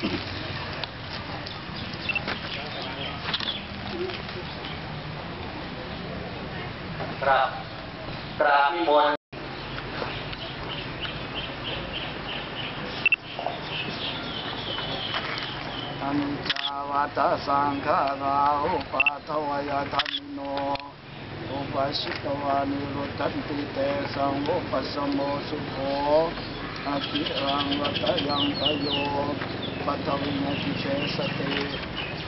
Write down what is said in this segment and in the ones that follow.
ครับกราบนิมนต์อนิจาวัตสังขาราอุปาทวยธรรมโนอุปชิตวานิรุตันติเตสังอุปสมโมสุโขอาคิรังวัตยังพโยชน์ ปัทวินาทิเชสเติ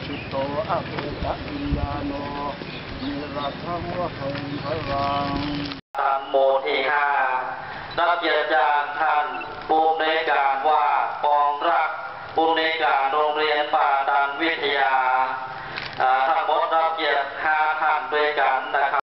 สุโตอะเปตะวิญญาโนนิรัตถังวะเพิงพรังตามโมทีหานักเกียรติอาจารย์ท่านภูมิในการว่าปองรักภูมิในการโรงเรียนป่าดันวิทยาทั้งหมดนักเกียรติห้าท่านด้วยกันนะครับ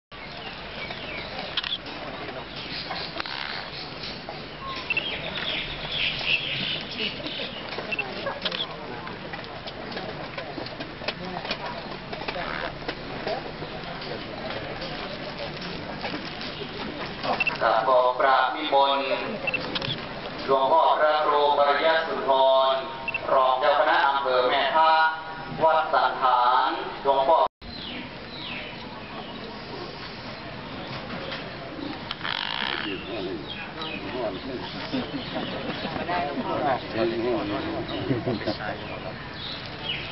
กับขอปราบนิมนต์ หลวงพ่อพระครูปริยสุนทร รองเจ้าคณะอำเภอแม่ท่าวัดสันฐานหลวงพ่อ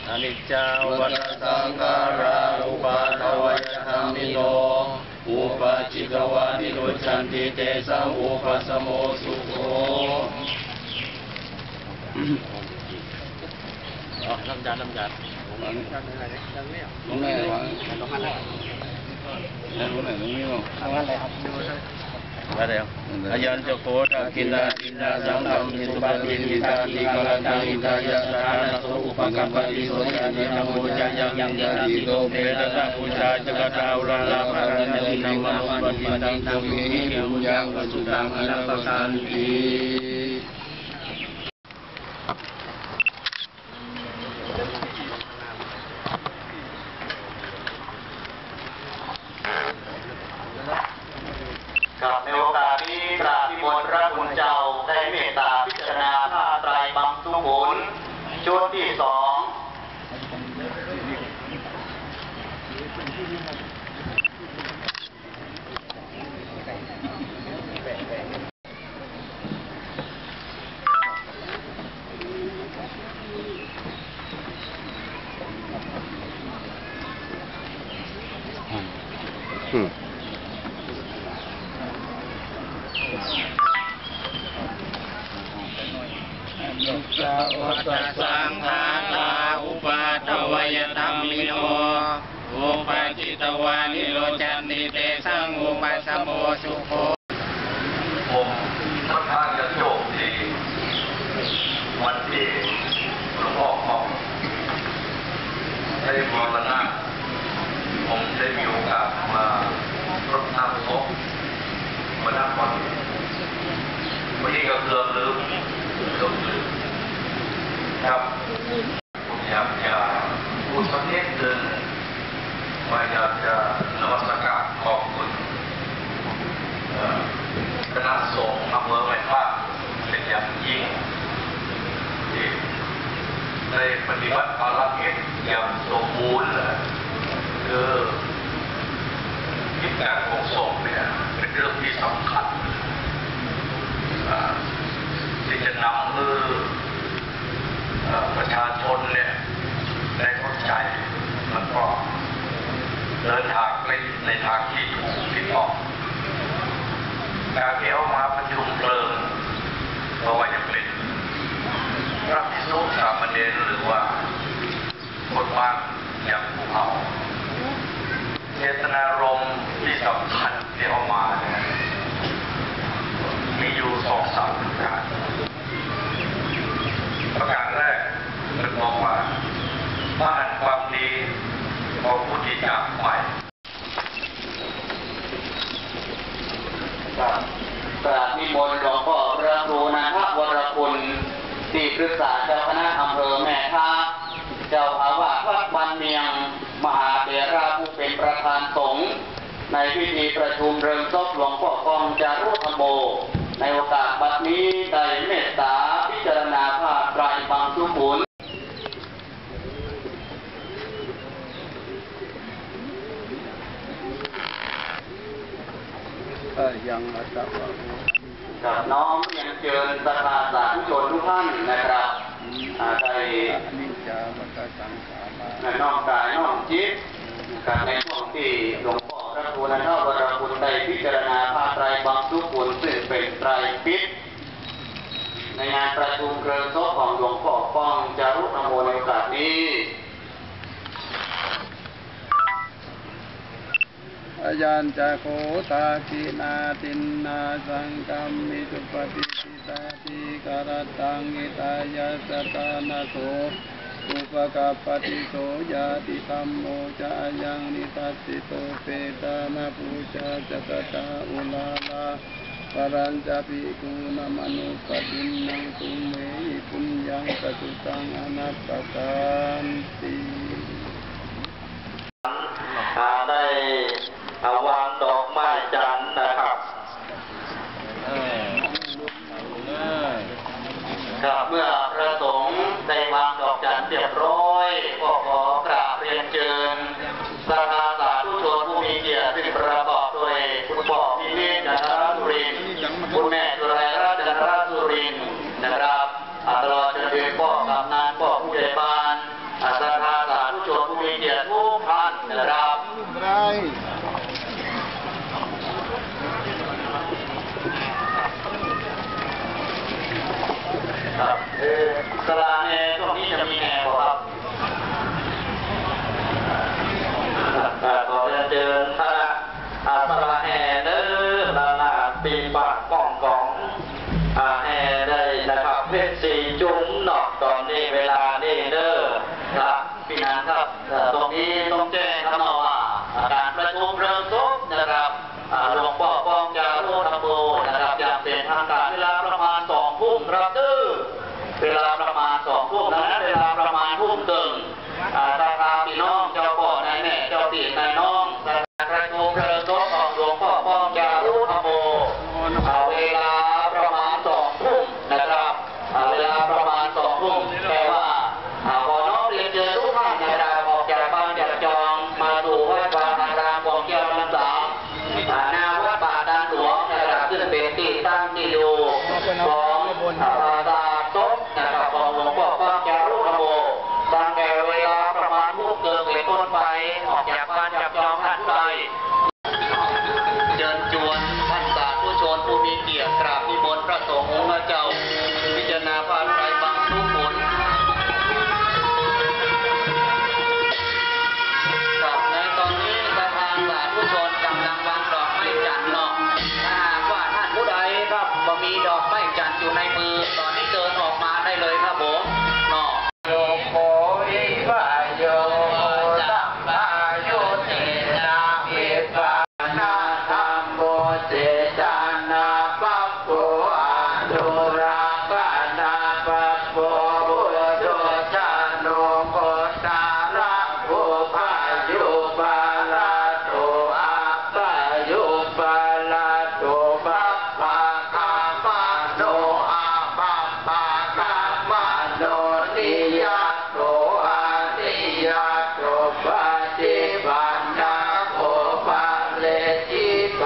อนิจจาวัฏสังขาราอุปาทวยธรรมิโน อุปาจิตวานิโรชันติเตสังอุปสมโมสุโขอ๋อลำจานลำจานตรงไหนวะตรงไหนตรงไหนตรงนี้มั้งมาเดี๋ยวอายันจะโคตกินดากินดาสังฆมิสุปฏินิตาติกรันตังอิตายะสถานะโสอุปกัปปติโสยะเนนะโมจายังยังยาติโตเปตตะปุชาจกตาอุราลาภารันตินังมโนปฏิตังตุมิหิมุยังวสุตังอนัปปสันติ กับในโอกาสนี้กราบนิมนต์พระคุณเจ้าได้เมตตาพิจารณาผ้าไตรบังสุขุน ชุด ที่สองวัฏสังขาราอุปาทวยธรรมิโนอุปาจิตวานิโรจันติเตสังอุปสมโมสุโขผมค่อนข้างจะโชคดีวันที่หลวงพ่อของได้มรณะผมได้มีโอกาสมารดน้ำศพมานั่งวันวันนี้ก็เกือบลืมเกือบลืม อยากจะพูดสักนิดหนึ่งว่าอยากจะนวัตกรรมขอบคุณคณะสงฆ์อำเภอแม่ท่าเป็นอย่างยิ่งที่ได้ปฏิบัติภารกิจอย่างสมบูรณ์เลยคือกิจการของสงฆ์เนี่ยเป็นเรื่องที่สำคัญ หลวงพ่อกองจารุธโม ในโอกาสบัดนี้ได้เมตตาพิจารณาภาพไตรบางสุขุนยังอาตวะกับน้องยังเชิญสภาสาธุชนทุกท่านนะครับได้นอกกายนอกจิตบในช่วงที่หลวง พระคุณเจ้าบรคุณได้พิจารณาภาไตรบังสุขุนซึ่งเป็นไตรปิฎในงานประชุมเครือโซของหลวงพ่อป้องจารุณโมในโอกาสนี้อาจารย์จะโคตาคินาตินนาสังกัมมิจุปฏิสิตาติการตังอิตายาสตานาโส อุปกาปฏิโสยาติธรรมโมจายังนิทัสสิโตเปตานาปูชาจัตตาอุลาลาปรัญจปิกุนามนุปตินังตุเมปุญญังปตุตังอนัตตตันติได้วางดอกไม้จันนะครับเมื่อ เวลา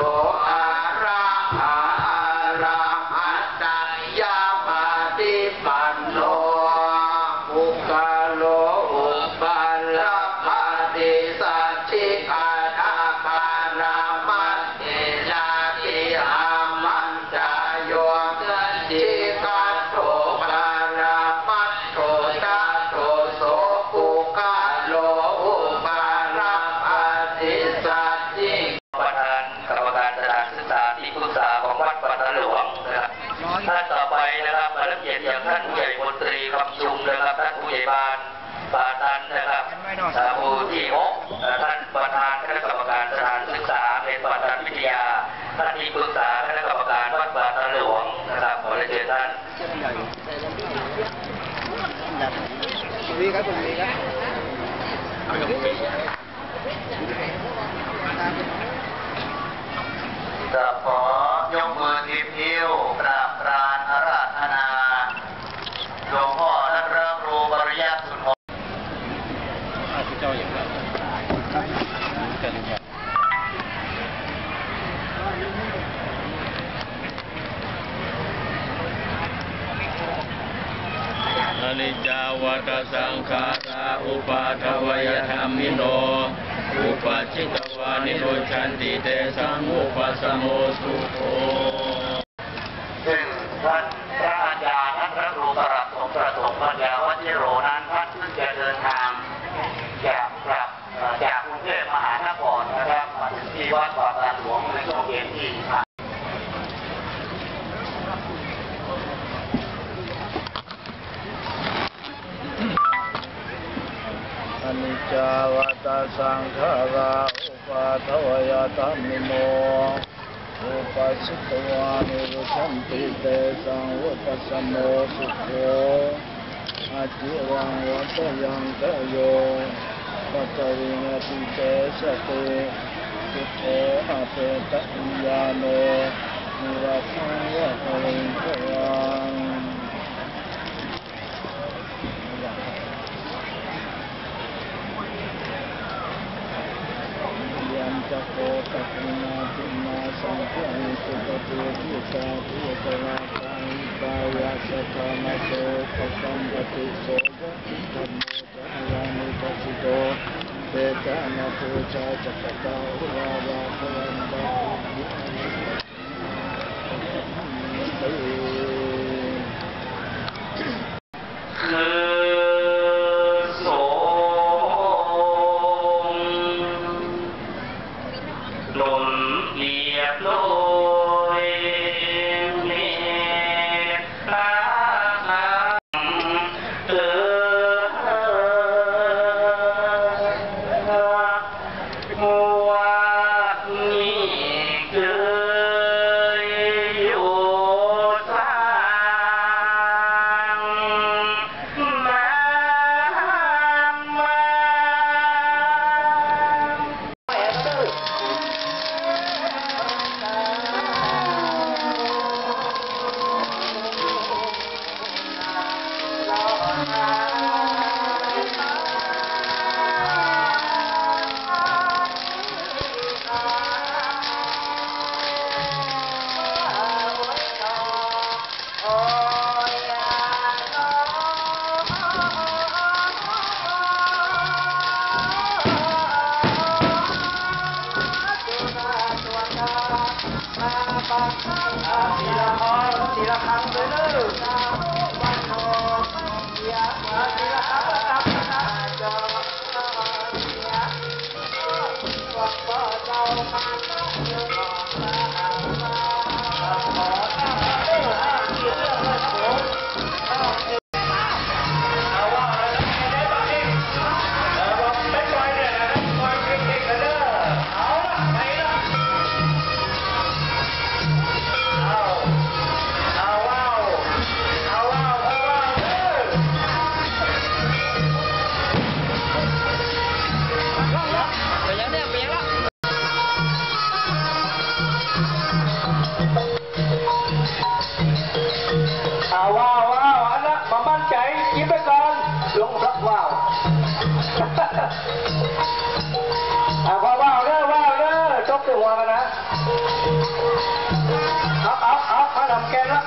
Oh, Cả thùng này. สังขาราอุปาทวยธรรมิโน อุปจิตวานิโรชันติเตสังอุปสมโมสุโขซึ่งท่าน สังขาราอุปาทวยธรรมิโนอุปสิตวานิรุชันติเตสังอุปสมโมสุโขอาจิวังวัตยังเกโยปัตตวินติเตสะเตสุโขอาเปตอิยาโนนิรัตังวะภริงขวัง ยัน จะโกตักนาติมาสังฆานิสุปฏิทิตาทิตราคังกายาสธานาโสปสัมปติโสยะธรรมโมจายานิปัสสิโตเตตานาโพชาจักตาหุลาวาพลันดาภิเตคื เอาพอว่าวเด้อว่าวเด้อจบตัวหัวกันนะเอาเอาเอาเอาดำแกนละ